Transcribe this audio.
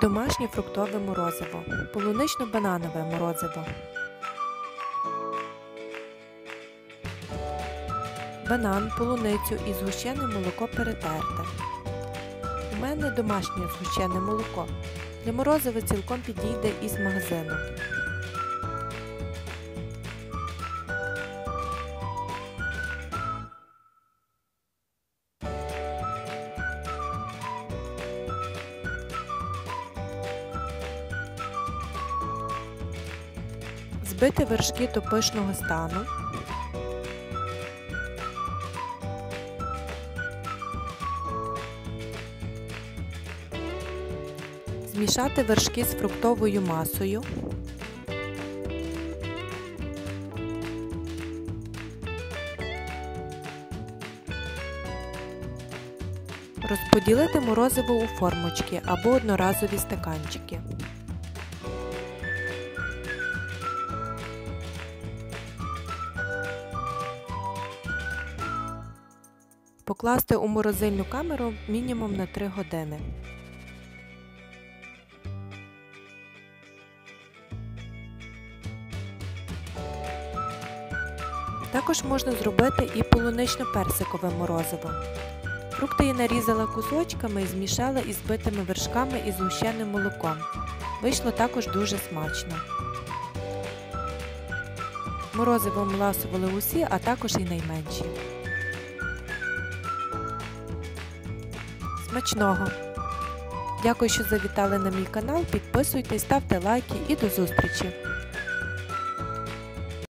Домашнє фруктове морозиво. Полунично-бананове морозиво. Банан, полуницю і згущене молоко перетерте. У мене домашнє згущене молоко. Для морозива цілком підійде із магазину. Збити вершки до пишного стану. Змішати вершки з фруктовою масою. Розподілити морозиво у формочки або одноразові стаканчики. Покласти у морозильну камеру мінімум на 3 години. Також можна зробити і полунично-персикове морозиво. Фрукти я нарізала кусочками і змішала із збитими вершками і згущеним молоком. Вийшло також дуже смачно. Морозивом ласували усі, а також і найменші. Смачного! Дякую, що завітали на мій канал. Підписуйтесь, ставте лайки і до зустрічі!